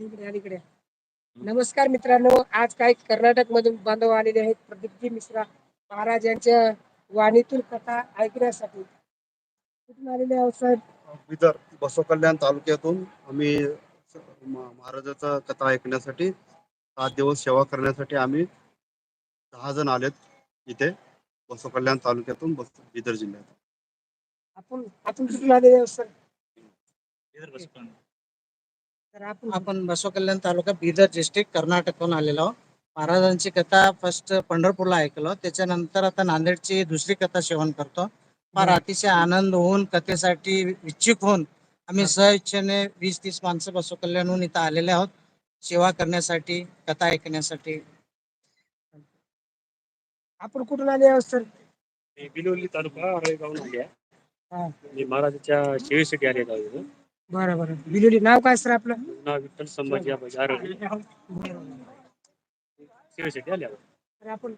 इकडे. नमस्कार मित्रांनो आज काही कर्नाटक मधून बांधव आलेले आहेत प्रदीपजी मिश्रा महाराज यांच्या वाणीतून कथा ऐकण्यासाठी. कुठून आलेले आहोत साहेब बिदर बसव कल्याण तालुक्यातून. आम्ही महाराजाचा कथा ऐकण्यासाठी सात दिवस सेवा करण्यासाठी आम्ही दहा जण आलेत इथे बसव कल्याण तालुक्यातून बस बिदर जिल्ह्यात आपण आपण कुठून आलेले आहोत सर? तर आपण आपण बसव कल्याण तालुका बिदर डिस्ट्रिक्ट कर्नाटकहून आलेलो आहोत. महाराजांची कथा फर्स्ट पंढरपूरला ऐकलो. त्याच्यानंतर आता नांदेडची दुसरी कथा सेवन करतो. फार. अतिशय आनंद होऊन कथेसाठी इच्छुक होऊन आम्ही सहइच्छेने वीस तीस माणसं बसव कल्याणहून इथं आलेले आहोत. सेवा करण्यासाठी कथा ऐकण्यासाठी. आपण कुठून आले आहोत सर मी बिलोली तालुका आळेगावून आले आहे. हा. मी महाराजाच्या सेवेसाठी आलेलो आहे. बरं बरं बिलोली नाव काय सर आपलं नाव विठ्ठल संभाजी आबाजी आरोग्य बरं, बरं. सेवेसाठी आले आहोत. तर आपण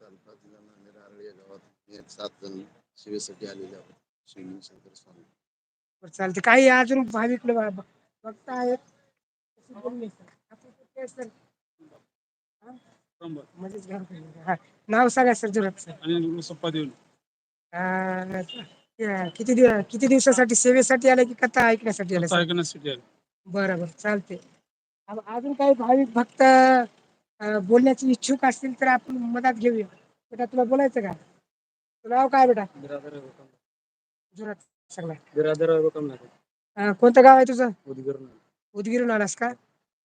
तालुका जिल्हा नांदेड आरळी या गावात एक सात जण सेवेसाठी आलेले आहोत श्री शंकर स्वामी बरं, चालते काही अजून भाविक लोक आहेत तसे. आपण? मध्येच. हा. नाव सांगा सर जोरात सर अं, या, किती दिवस किती दिवसासाठी सेवेसाठी आले की कथा ऐकण्यासाठी आले सर? बरं बरं चालते अब अजून काही भाविक भक्त अं, बोलण्याची इच्छुक असतील तर आपण मदत घेऊया. बेटा तुला बोलायचं का? नाव काय बेटा? जोरात सगळं अं, कोणतं गाव आहे तुझं? उदगीरून आलास का?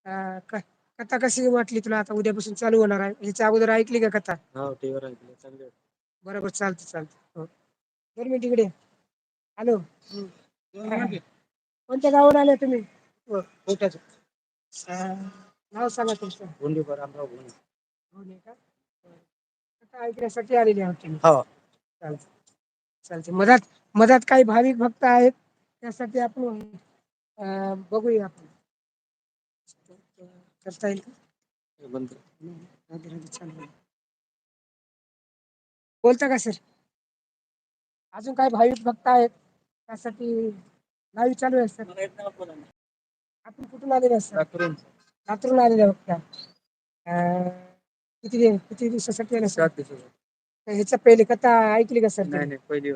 अं, क- कथा कशी वाटली तुला आता उद्यापासून चालू होणार आहे? ह्याच्या अगोदर ऐकली का कथा? बरोबर चालते चालते हो. दोन मिनिट इकडे. हॅलो. कोणत्या गावावर आले तुम्ही? हो, कोटाचं. अं, नाव सांगा तुमचं. गोंडीकर, रामराव गोंडे. नाही का. कथा ऐकण्यासाठी आलेले आहोत तुम्ही. हो. चालते चालते मधात मधात काही भाविक भक्त आहेत त्यासाठी आपण बघूया आपण. करता येईल का. बोलता का सर? अजून काही भाविक भक्त आहेत त्यासाठी लाईव्ह चालू आहे सर. आपण कुठून आलेले सर? लातूरून आलेले आहोत अं, किती दिव- किती दिवसासाठी आले सर? ह्याच्या पहिले कथा ऐकली का सर तुम्ही? पहिली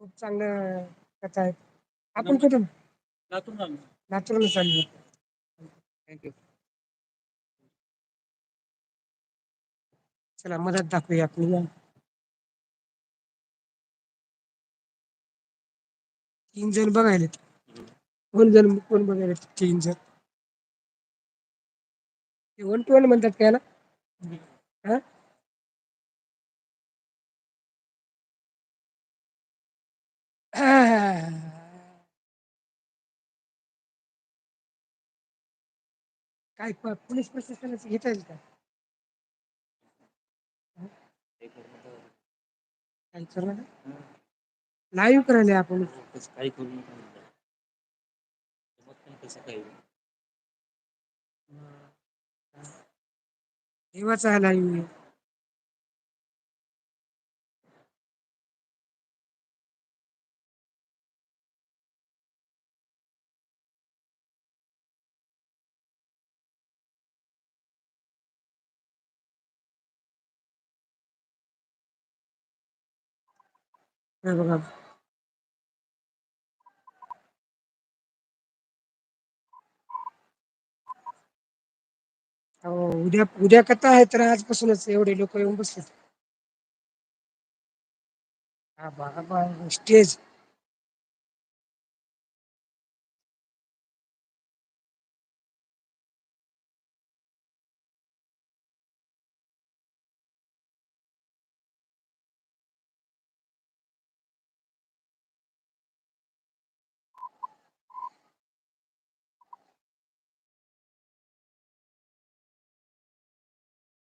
खूप चांगलं कथा आहे. आपण कुठून? लातूरून चालली. थँक्यू चला मदत दाखवूया आपण तीन जण बघायला कोण जण कोण बघायला तीन जण. वन टू वन म्हणतात काय ना हा? काय पोलीस प्रशासनाचं घेता येईल का? काय करणार लाईव्ह करायला आपण. काही करू नका जमत नाही तसं काही देवाचा हा लाईव्ह हे बघा. हो उद्या उद्या कथा आहे तर आजपासूनच एवढे लोक येऊन बसले हा बाबा स्टेज.